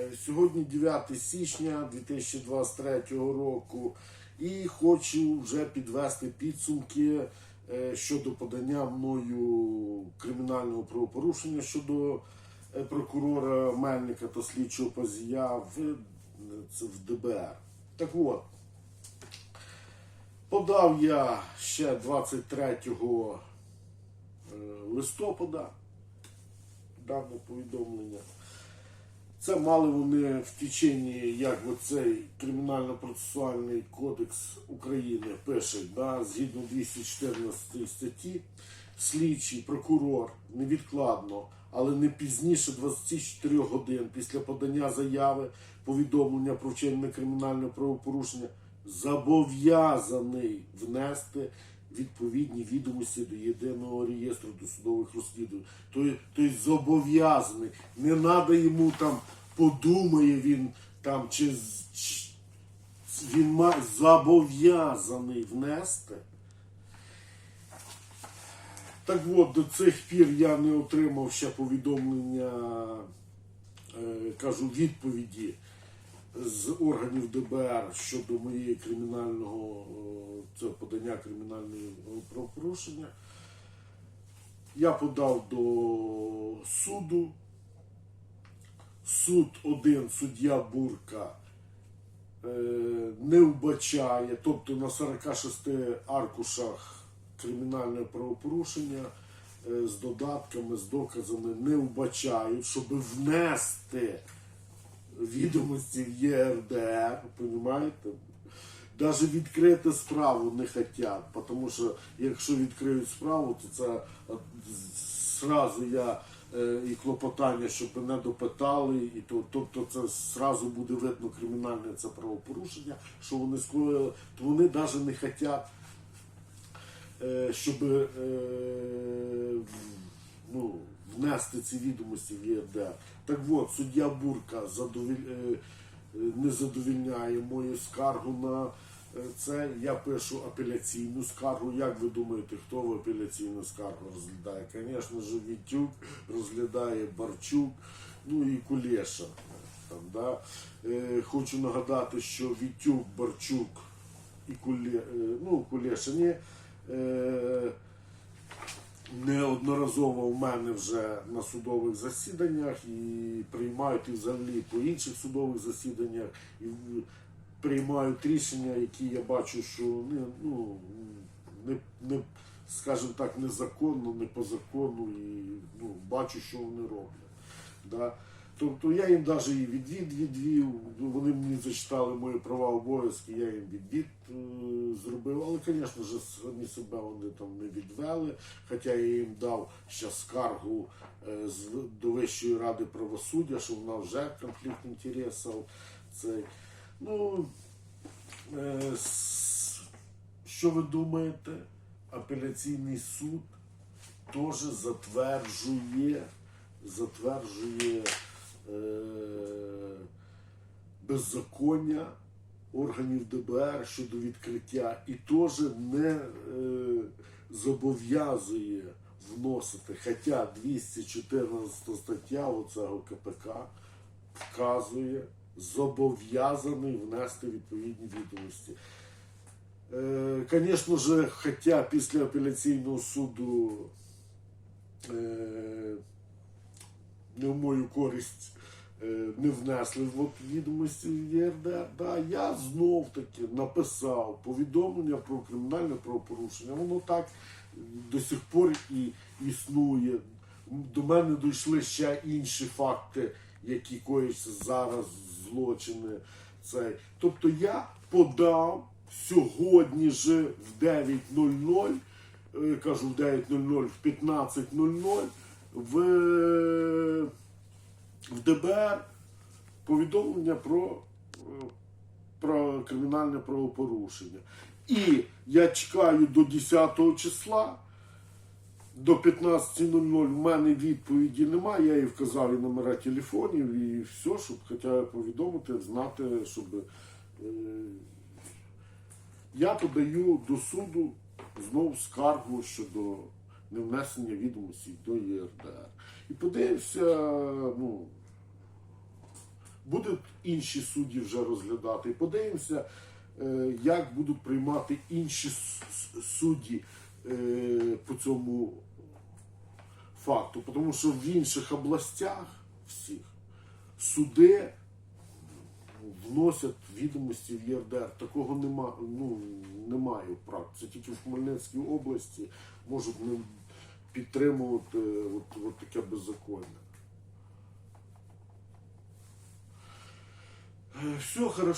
Е, Сьогодні 9 січня 2023 року і хочу вже підвести підсумки е, щодо подання мною кримінального правопорушення щодо е, прокурора Мельника та слідчого Пазія в, в ДБР. Так от, подав я ще 23 е, листопада дане повідомлення. Це мали вони в течені, як оцей кримінально-процесуальний кодекс України пише, да, згідно 214 статті, слідчий прокурор невідкладно, але не пізніше 24 годин після подання заяви повідомлення про вчинення кримінального правопорушення зобов'язаний внести відповідні відомості до єдиного реєстру досудових розслідувань. Тобто, тобто зобов'язаний. Не треба йому там подумає він там чи, чи він має зобов'язаний внести. Так от, до цих пір я не отримав ще повідомлення, е, кажу, відповіді з органів ДБР щодо моєї кримінального е, цього подання кримінального правопорушення. Я подав до суду. Суд один, суддя Бурка, е, не вбачає, тобто на 46 аркушах кримінальне правопорушення е, з додатками, з доказами не вбачають, щоб внести відомості в ЄРДР, розумієте? Навіть відкрити справу не хочуть, тому що якщо відкриють справу, то це от, зразу я е, і клопотання, щоб мене допитали, і то, тобто це зразу буде видно кримінальне це правопорушення, що вони скоїли, то вони навіть не хочуть е, щоб е, ну, внести ці відомості в ЄРДР. Так от, суддя Бурка задовіль, е, е, не задовільняє мою скаргу на е, це. Я пишу апеляційну скаргу. Як ви думаєте, хто в апеляційну скаргу розглядає? Звісно ж, Вітюк розглядає Барчук, ну і Кулеша. Там, да? хочу нагадати, що Вітюк, Барчук і Куле, е, ну, Кулеша ні. Неодноразово в мене вже на судових засіданнях і приймають і взагалі по інших судових засіданнях і приймають рішення, які я бачу, що не, ну, не, не скажімо так, незаконно, не по закону, і ну, бачу, що вони роблять. Да? Тобто я їм навіть і відвід відвів, вони мені зачитали мої права обов'язки, я їм відвід е, зробив, але, звісно ж, самі себе вони там не відвели, хоча я їм дав ще скаргу е, до Вищої ради правосуддя, що вона вже конфлікт інтересів. Ну, е, що ви думаєте? Апеляційний суд теж затверджує, затверджує беззаконня органів ДБР щодо відкриття і теж не е, зобов'язує вносити, хоча 214 стаття оцього КПК вказує, зобов'язаний внести відповідні відомості. Е, Звісно ж, хоча після апеляційного суду е, не в мою користь е, не внесли от відомості в ЄРДР, да, я знов таки написав повідомлення про кримінальне правопорушення. Воно так до сих пор і існує. До мене дійшли ще інші факти, які коїться зараз злочини. Цей. Тобто я подав сьогодні ж в 9.00, е, кажу в 9.00, в 15.00 в, в ДБР повідомлення про, е, про кримінальне правопорушення. І я чекаю до 10 числа. До 15.00 в мене відповіді немає. Я їй вказав і номера телефонів, і все, щоб хоча повідомити, знати, щоб е, я подаю до суду знову скаргу щодо невнесення відомостей до ЄРДР. І подивився, ну, будуть інші судді вже розглядати. І подивимося, е, як будуть приймати інші судді е, по цьому факту. Тому що в інших областях всіх суди вносять відомості в ЄРДР. Такого нема, ну, немає в практиці. Тільки в Хмельницькій області можуть не підтримувати от, от таке беззаконня. Е, Все хорошо.